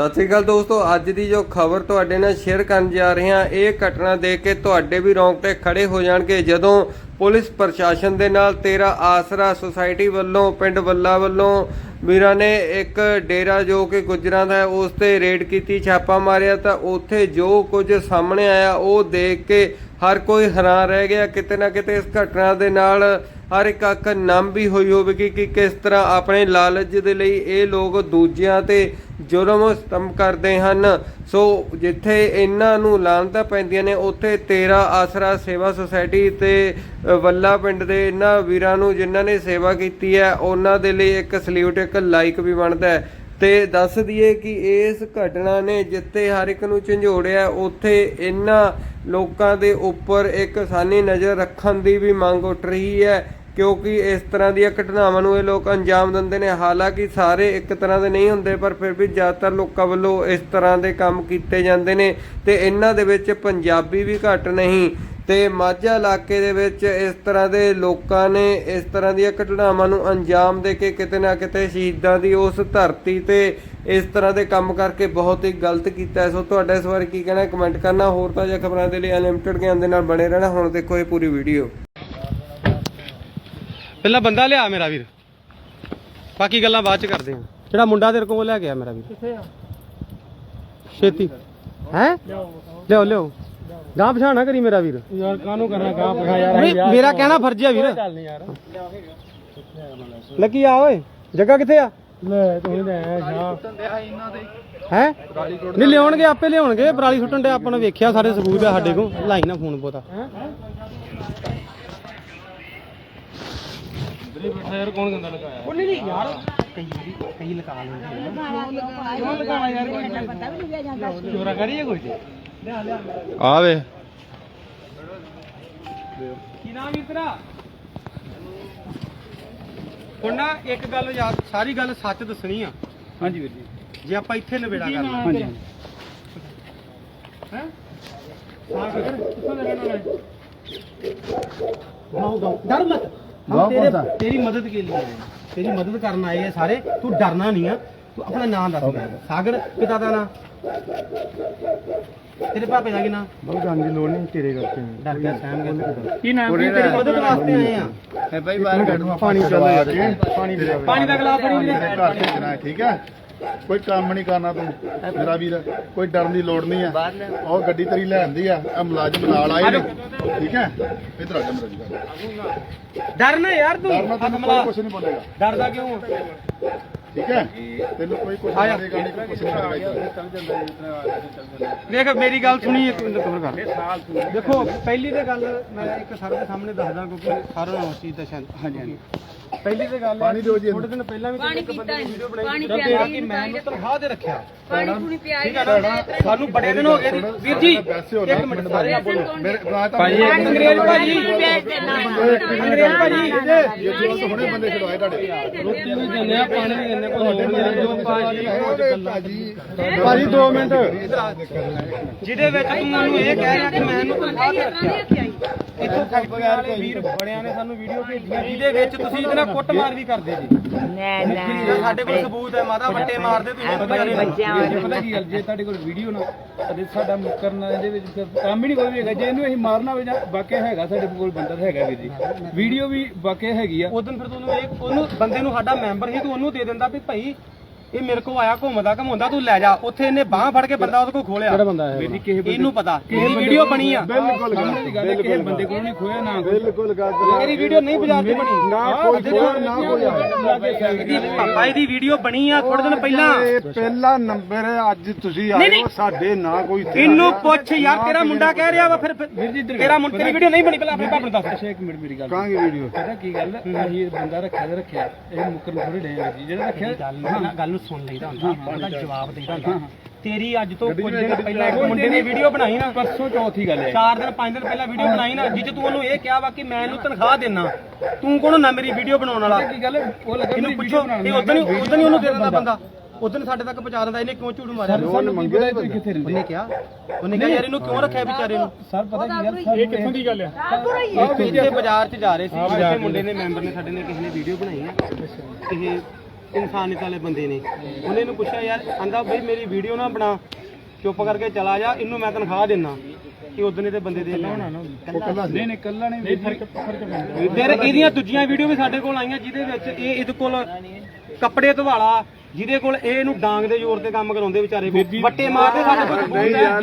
ਸਤਿ ਸ੍ਰੀ ਅਕਾਲ ਦੋਸਤੋ, ਅੱਜ ਦੀ ਜੋ ਖਬਰ ਤੁਹਾਡੇ ਨਾਲ ਸ਼ੇਅਰ ਕਰਨ ਜਾ ਰਹੇ ਹਾਂ, ਇਹ ਘਟਨਾ ਦੇਖ ਕੇ ਤੁਹਾਡੇ ਵੀ ਰੌਂਗਟੇ ਖੜੇ ਹੋ ਜਾਣਗੇ। ਜਦੋਂ ਪੁਲਿਸ ਪ੍ਰਸ਼ਾਸਨ ਦੇ ਨਾਲ ਤੇਰਾ ਆਸਰਾ ਸੁਸਾਇਟੀ ਵੱਲੋਂ, ਪਿੰਡ ਵੱਲਾ ਵੱਲੋਂ ਵੀਰਾਂ ਨੇ ਇੱਕ ਡੇਰਾ ਜੋ ਕਿ ਗੁਜ਼ਰਾਂ ਦਾ ਹੈ, ਉਸ ਤੇ ਰੇਡ ਕੀਤੀ, ਛਾਪਾ ਮਾਰਿਆ ਤਾਂ ਉੱਥੇ ਜੋ ਕੁਝ ਸਾਹਮਣੇ ਆਇਆ, ਉਹ ਦੇਖ ਕੇ ਹਰ ਕੋਈ ਹੈਰਾਨ ਰਹਿ ਗਿਆ। ਕਿਤੇ ਨਾ ਕਿਤੇ ਇਸ ਘਟਨਾ ਦੇ ਨਾਲ ਹਰ ਇੱਕ ਅੱਖ ਨਮ ਵੀ ਹੋਈ ਹੋਵੇਗੀ ਕਿ ਕਿਸ ਤਰ੍ਹਾਂ ਆਪਣੇ ਲਾਲਚ ਦੇ ਲਈ ਇਹ ਲੋਕ ਦੂਜਿਆਂ ਤੇ ਜ਼ੁਲਮ ਸਤਮ ਕਰਦੇ ਹਨ। ਸੋ ਜਿੱਥੇ ਇਹਨਾਂ ਨੂੰ ਲਾਂਤਾਂ ਪੈਂਦੀਆਂ ਨੇ, ਉੱਥੇ ਤੇਰਾ ਆਸਰਾ ਸੇਵਾ ਸੁਸਾਇਟੀ ਤੇ ਵੱਲਾ ਪਿੰਡ ਦੇ ਇਹਨਾਂ ਵੀਰਾਂ ਨੂੰ ਜਿਨ੍ਹਾਂ ਨੇ ਸੇਵਾ ਕੀਤੀ ਹੈ, ਉਹਨਾਂ ਦੇ ਲਈ ਇੱਕ ਸਲੂਟ, ਇੱਕ ਲਾਈਕ ਵੀ ਬਣਦਾ ਹੈ। ਤੇ ਦੱਸ ਦਈਏ ਕਿ ਇਸ ਘਟਨਾ ਨੇ ਜਿੱਥੇ ਹਰ ਇੱਕ ਨੂੰ ਝੰਜੋੜਿਆ, ਉੱਥੇ ਇਹਨਾਂ ਲੋਕਾਂ ਦੇ ਉੱਪਰ ਇੱਕ ਸਾਨੀ ਨਜ਼ਰ ਰੱਖਣ ਦੀ ਵੀ ਮੰਗ ਉੱਠ ਰਹੀ ਹੈ। ਕਿਉਂਕਿ ਇਸ ਤਰ੍ਹਾਂ ਦੀਆਂ ਘਟਨਾਵਾਂ ਨੂੰ ਇਹ ਲੋਕ ਅੰਜਾਮ ਦਿੰਦੇ ਨੇ। ਹਾਲਾਂਕਿ ਸਾਰੇ ਇੱਕ ਤਰ੍ਹਾਂ ਦੇ ਨਹੀਂ ਹੁੰਦੇ, ਪਰ ਫਿਰ ਵੀ ਜ਼ਿਆਦਾਤਰ ਲੋਕਾਂ ਵੱਲੋਂ ਇਸ ਤਰ੍ਹਾਂ ਦੇ ਕੰਮ ਕੀਤੇ ਜਾਂਦੇ ਨੇ ਤੇ ਇਹਨਾਂ ਦੇ ਵਿੱਚ ਪੰਜਾਬੀ ਵੀ ਘੱਟ ਨਹੀਂ। ਤੇ ਮਾਝਾ ਇਲਾਕੇ ਦੇ ਵਿੱਚ ਇਸ ਤਰ੍ਹਾਂ ਦੇ ਲੋਕਾਂ ਨੇ ਇਸ ਤਰ੍ਹਾਂ ਦੀਆਂ ਘਟਨਾਵਾਂ ਨੂੰ ਅੰਜਾਮ ਦੇ ਕੇ ਕਿਤੇ ਨਾ ਕਿਤੇ ਸ਼ਹੀਦਾਂ ਦੀ ਉਸ ਧਰਤੀ ਤੇ ਇਸ ਤਰ੍ਹਾਂ ਦੇ ਕੰਮ ਕਰਕੇ ਬਹੁਤ ਹੀ ਗਲਤ ਕੀਤਾ। ਸੋ ਤੁਹਾਡਾ ਇਸ ਬਾਰੇ ਕੀ ਕਹਿਣਾ ਕਮੈਂਟ ਕਰਨਾ। ਹੋਰ ਤਾਂ ਤਾਜ਼ਾ ਖਬਰਾਂ ਦੇ ਲਈ ਅਨਲਿਮਟਿਡ ਗਿਆਨ ਦੇ ਨਾਲ ਬਣੇ ਰਹਿਣਾ। ਹੁਣ ਦੇਖੋ ਇਹ ਪੂਰੀ ਵੀਡੀਓ। ਪਹਿਲਾਂ ਬੰਦਾ ਲਿਆ ਮੇਰਾ ਵੀਰ। ਬਾਕੀ ਗੱਲਾਂ ਬਾਅਦ ਚ ਕਰਦੇ ਹਾਂ। ਜਿਹੜਾ ਮੁੰਡਾ ਤੇਰੇ ਕੋਲ ਲੈ ਗਿਆ ਮੇਰਾ ਵੀਰ। ਕਿੱਥੇ ਆ? ਛੇਤੀ। ਹੈ? ਲਿਓ ਲਿਓ ਗਾਂ ਪਛਾਣਾ ਕਰੀ ਮੇਰਾ ਵੀਰ। ਯਾਰ ਕਾਹਨੂੰ ਕਰਨਾ ਗਾਹ ਪਖਾ ਯਾਰ ਮੇਰਾ ਕਹਿਣਾ ਫਰਜ਼ ਹੈ ਵੀਰ। ਚੱਲ ਨਹੀਂ ਯਾਰ। ਲੱਕੀ ਆ ਓਏ। ਜੱਗਾ ਕਿੱਥੇ ਆ? ਲੈ ਤੂੰ ਹੀ ਲੈ ਸ਼ਾਹ ਹੈ। ਨਹੀਂ ਲਿਆਉਣਗੇ ਆਪੇ ਲਿਆਉਣਗੇ। ਪਰਾਲੀ ਸੁੱਟਣ ਦੇ ਆਪਾਂ ਨੇ ਵੇਖਿਆ ਸਾਰੇ ਸਬੂਤ ਆ ਸਾਡੇ ਕੋਲ। ਲਾਈ ਨਾ ਫੋਨ ਪੋਤਾ ਇੱਕ ਗੱਲ ਯਾਦ ਸਾਰੀ ਗੱਲ ਸੱਚ ਦੱਸਣੀ ਆ। ਹਾਂਜੀ ਵੀਰ ਜੀ। ਜੇ ਆਪਾਂ ਇੱਥੇ ਨਵੇੜਾ ਕਰ ਲਾਂ ਹਾਂਜੀ ਹੈ? ਸਾਹ ਕਰ ਕਿੱਥੋਂ ਲੈਣਾ ਨਾ ਗਾਉ ਗਾਉ हम तेरे तेरी मदद के लिए आए हैं। तेरी मदद करना आए हैं सारे तू डरना नहीं है तू अपना नाम दस सागर पिता का नाम तेरे पापे का की नाम ਬਹੁਤ ਜਾਣ ਦੀ ਲੋੜ ਨਹੀਂ ਤੇਰੇ ਕਰਕੇ डर गया सैम गया ਕੀ ਨਾਮ तेरी तेरी मदद वास्ते आए हैं ਹੈ ਭਾਈ ਬਾਹਰ ਕੱਢ ਪਾਣੀ ਚੱਲ ਯਾਰ ਪਾਣੀ ਦੇ पानी का गिलास फड़ी ले ਮੇਰੇ ਘਰ ਤੇ ਜਨਾ ਠੀਕ ਹੈ ਕੋਈ ਕੰਮ ਨਹੀਂ ਕਰਨਾ ਤੂੰ ਮੇਰਾ ਵੀਰ ਕੋਈ ਡਰਨ ਦੀ ਲੋੜ ਨਹੀਂ ਆ। ਉਹ ਗੱਡੀ ਤੇਰੀ ਲੈਂਦੀ ਆ ਆ ਮੁਲਾਜ਼ਮ ਨਾਲ ਆਏ ਨੇ। ਠੀਕ ਹੈ? ਇਧਰ ਆ ਜਾ ਮੇਰਾ ਵੀਰ। ਡਰਨਾ ਯਾਰ ਤੂੰ। ਡਰਨਾ ਨਹੀਂ ਬੋਲੇਗਾ। ਡਰਦਾ ਕਿਉਂ? ਠੀਕ ਹੈ? ਤੈਨੂੰ ਕੋਈ ਕੁਝ ਨਹੀਂ ਕਰੇਗਾ ਨਹੀਂ ਕੁਝ ਨਹੀਂ ਕਰੇਗਾ ਦੇਖ ਮੇਰੀ ਗੱਲ ਸੁਣੀ ਇੱਕ ਮਿੰਟ ਕਵਰ ਕਰ। ਦੇਖੋ ਪਹਿਲੀ ਤੇ ਗੱਲ ਮੈਂ ਇੱਕ ਸਰ ਦੇ ਸਾਹਮਣੇ ਦੱਸਦਾ ਕਿਉਂਕਿ ਸਾਰਾ ਉਸ ਚੀਜ਼ ਦਾ ਹਾਂਜੀ ਹਾਂਜੀ। ਪਹਿਲੀ ਤੇ ਗੱਲ ਪਾਣੀ ਦਿਓ ਜੀ ਥੋੜੇ ਦਿਨ ਪਹਿਲਾਂ ਵੀ ਪਾਣੀ ਪੀਤਾ ਵੀਡੀਓ ਬਣਾਈ। ਪਾਣੀ ਪਿਆ ਕਿ ਮੈਂ ਇਹਨੂੰ। ਤਨਖਾਹ ਦੇ ਰੱਖਿਆ। ਪਾਣੀ ਪੂਣੀ ਪਿਆਈ ਠੀਕ ਹੈ। ਨਾ ਸਾਨੂੰ ਬੜੇ ਦਿਨ ਹੋ ਗਏ ਵੀਰ ਜੀ ਇੱਕ ਮਿੰਟ ਸਾਰੇ ਨਾ ਬੋਲੋ ਮੇਰੇ ਭਾਜੀ, ਇੱਕ ਅੰਗਰੇਜ਼ ਭਾਜੀ। ਅੰਗਰੇਜ਼ ਭਾਜੀ। ਜੇ ਜੋ ਤਾਂ ਹੁਣੇ ਬੰਦੇ ਛਡਵਾਏ ਤੁਹਾਡੇ। ਰੋਟੀ ਵੀ ਦਿੰਦੇ ਆ ਪਾਣੀ ਵੀ ਦਿੰਦੇ ਕੋਈ ਲੋੜ ਨਹੀਂ ਜੋ ਭਾਜੀ ਭਾਜੀ 2 ਮਿੰਟ। ਜਿਹਦੇ ਵਿੱਚ ਤੂੰ ਮੈਨੂੰ ਇਹ ਕਹਿ ਰਿਹਾ ਕਿ ਮੈਂ ਇਹਨੂੰ ਤਨਖਾਹ ਤੇ ਰੱਖਿਆ ਇੱਥੋਂ ਫੈਕਟਰੀ ਵਾਲੇ ਵੀਰ ਬੜਿਆਂ ਨੇ ਸਾਨੂੰ ਵੀਡੀਓ ਭੇਜੀਆਂ। ਜਿਹਦੇ ਵਿੱਚ ਤੁਸੀਂ ਨਾਲ ਕੁੱਟਮਾਰ ਵੀ ਕਰਦੇ ਜੀ। ਸਾਡੇ ਕੋਲ ਸਬੂਤ ਹੈ ਮਾਤਾ ਵੱਟੇ ਮਾਰਦੇ ਤੁਸੀਂ ਬੱਚਿਆਂ ਨੇ ਪਤਾ ਕੀ ਗੱਲ ਜੇ ਤੁਹਾਡੇ ਕੋਲ ਵੀਡੀਓ ਨਾ ਤੇ ਸਾਡਾ ਮੁੱਕਰਨਾ ਇਹਦੇ ਵਿੱਚ ਕੰਮ ਹੀ ਨਹੀਂ ਕੋਈ ਵੀ ਹੈਗਾ। ਜੇ ਇਹਨੂੰ ਅਸੀਂ ਮਾਰਨਾ ਹੋਵੇ ਜਾਂ ਵਾਕਿਆ ਹੈਗਾ ਸਾਡੇ ਕੋਲ ਬੰਦਾ ਹੈਗਾ ਵੀਰ ਜੀ। ਵੀਡੀਓ ਵੀ ਵਾਕਿਆ ਹੈਗੀ ਆ। ਉਦੋਂ ਫਿਰ ਤੁਹਾਨੂੰ ਇਹ ਉਹਨੂੰ ਬੰਦੇ ਨੂੰ ਸਾਡਾ ਮੈਂਬਰ ਸੀ ਤੂੰ ਉਹਨੂੰ ਦੇ ਦਿੰਦਾ ਵੀ ਭਾਈ ਇਹ ਮੇਰੇ ਕੋਲ ਆਇਆ ਘੁੰਮਦਾ ਘਮਾਉਂਦਾ ਤੂੰ ਲੈ ਜਾ। ਉੱਥੇ ਇਹਨੇ ਬਾਹ ਫੜ ਕੇ ਬੰਦਾ ਉਹਦੇ ਕੋਲ ਖੋਲਿਆ। ਕਿਹੜਾ ਬੰਦਾ ਬੰਦੇ ਇਹਨੂੰ ਪਤਾ। ਇਹ ਵੀਡੀਓ ਬਣੀ ਆ। ਬਿਲਕੁਲ ਗੱਲ ਹੈ ਕਿਸੇ ਬੰਦੇ ਕੋਲ ਨਹੀਂ ਖੋਇਆ ਨਾ। ਬਿਲਕੁਲ ਗੱਲ ਮੇਰੀ ਵੀਡੀਓ ਨਹੀਂ ਬਾਜ਼ਾਰ ਤੇ ਬਣੀ। ਨਾ ਕੋਈ ਖੋਇਆ, ਨਾ ਕੋਈ ਆਇਆ। ਇਹਦੀ ਪਾਪਾ ਇਹਦੀ ਵੀਡੀਓ ਬਣੀ ਆ ਥੋੜੇ ਦਿਨ ਪਹਿਲਾਂ। ਇਹ ਪਹਿਲਾ ਨੰਬਰ ਹੈ ਅੱਜ ਤੁਸੀਂ ਆਏ। ਹੋ ਸਾਡੇ ਨਾ ਕੋਈ ਇਹਨੂੰ ਪੁੱਛ ਯਾਰ ਤੇਰਾ ਮੁੰਡਾ ਕਹਿ ਰਿਹਾ ਵਾ ਫਿਰ ਫਿਰ ਤੇਰਾ ਮੁੰਡਾ ਤੇਰੀ ਵੀਡੀਓ ਨਹੀਂ ਬਣੀ ਪਹਿਲਾਂ ਆਪਣੇ ਪਾਪਾ ਨੂੰ ਦੱਸ ਅੱਛਾ ਇੱਕ ਮਿੰਟ ਮੇਰੀ ਗੱਲ ਕਾਂਗੇ ਵੀਡੀਓ? ਪਤਾ ਕੀ ਗੱਲ? ਅਸੀਂ ਇਹ ਬੰਦਾ ਰੱਖਿਆ ਤੇ ਰੱਖਿਆ। ਇਹ ਮੁੱਕਰ ਨੂੰ ਥੋੜੀ ਡੇ ਜੀ ਜਿਹੜਾ ਰੱਖਿਆ ਗੱਲ ਗੱਲ ਨੂੰ ਸੁਣ ਲਈਦਾ ਹੁੰਦਾ ਉਹਦਾ ਜਵਾਬ ਦੇਈਦਾ ਹੁੰਦਾ। ਤੇਰੀ ਅੱਜ ਤੋਂ ਕੁਝ ਦਿਨ ਪਹਿਲਾਂ ਇੱਕ ਮੁੰਡੇ ਨੇ ਵੀਡੀਓ ਬਣਾਈ ਨਾ। ਪਰਸੋਂ ਚੌਥੀ ਗੱਲ ਹੈ। ਚਾਰ ਦਿਨ ਪੰਜ ਦਿਨ ਪਹਿਲਾਂ ਵੀਡੀਓ ਬਣਾਈ ਨਾ ਜਿੱਚ ਤੂੰ ਉਹਨੂੰ ਇਹ ਕਿਹਾ ਵਾ ਕਿ ਮੈਂ ਇਹਨੂੰ ਤਨਖਾਹ ਦੇਣਾ ਤੂੰ ਕੋਣ ਨਾ ਮੇਰੀ ਵੀਡੀਓ ਬਣਾਉਣ ਵਾਲਾ? ਕੀ ਗੱਲ ਹੈ? ਉਹ ਲੱਗਾ ਇਹਨੂੰ ਪੁੱਛੋ ਇਹ ਉਦੋਂ ਹੀ ਉਦੋਂ ਹੀ ਉਹਨੂੰ ਦੇ ਦਿੰਦਾ ਬੰਦਾ। ਉਦੋਂ ਸਾਡੇ ਤੱਕ ਪਹੁੰਚਾ ਦਿੰਦਾ ਇਹਨੇ ਕਿਉਂ ਝੂਠ ਮਾਰਿਆ? ਸਾਨੂੰ ਪਤਾ ਤੁਸੀਂ ਕਿੱਥੇ ਰਹਿੰਦੇ? ਉਹਨੇ ਕਿਹਾ ਉਹਨੇ ਕਿਹਾ ਯਾਰ ਇਹਨੂੰ ਕਿਉਂ ਰੱਖਿਆ ਵਿਚਾਰੇ ਨੂੰ? ਸਰ ਪਤਾ ਕੀ ਗੱਲ ਇਹ ਕਿੱਥੋਂ ਦੀ ਗੱਲ ਹੈ? ਇੱਥੇ ਬਾਜ਼ਾਰ 'ਚ ਜਾ ਰਹੇ ਸੀ ਕਿਸੇ ਮੁੰਡੇ ਨੇ ਮੈਂਬਰ ਨੇ ਸਾਡੇ ਨੇ ਕਿਸੇ ਨੇ ਵੀਡੀਓ ਬਣਾਈ ਆ ਕਿਸੇ ਇਨਸਾਨੀਅਤ ਵਾਲੇ ਬੰਦੇ ਨੇ। ਉਹਨੇ ਇਹਨੂੰ ਪੁੱਛਿਆ ਯਾਰ ਆਂਦਾ ਬਈ ਮੇਰੀ ਵੀਡੀਓ ਨਾ ਬਣਾ ਚੁੱਪ ਕਰਕੇ ਚਲਾ ਜਾ ਇਹਨੂੰ ਮੈਂ ਤਨਖਾਹ ਦਿੰਨਾ ਕਿ ਉਦਨੇ ਤੇ ਬੰਦੇ ਦੇ ਨਹੀਂ ਨਹੀਂ ਕੱਲਾ ਨਹੀਂ ਵੀਰ ਜੀ ਫਿਰ ਇਹਦੀਆਂ ਦੂਜੀਆਂ ਵੀਡੀਓ ਵੀ ਸਾਡੇ ਕੋਲ ਆਈਆਂ ਜਿਹਦੇ ਵਿੱਚ ਇਹ ਇਹਦੇ ਕੋਲ ਕੱਪੜੇ ਧਵਾਲਾ ਜਿਹਦੇ ਕੋਲ ਇਹ ਇਹਨੂੰ ਡਾਂਗ ਦੇ ਜ਼ੋਰ ਤੇ ਕੰਮ ਕਰਾਉਂਦੇ ਵਿਚਾਰੇ ਵੱਟੇ ਮਾਰਦੇ ਸਾਡੇ ਕੋਲ ਨਹੀਂ ਯਾਰ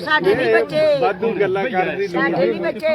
ਸਾਡੇ ਵੀ ਬੱਚੇ। ਵਾਧੂ ਗੱਲਾਂ ਕਰਦੀ ਸਾਡੇ ਵੀ ਬੱਚੇ।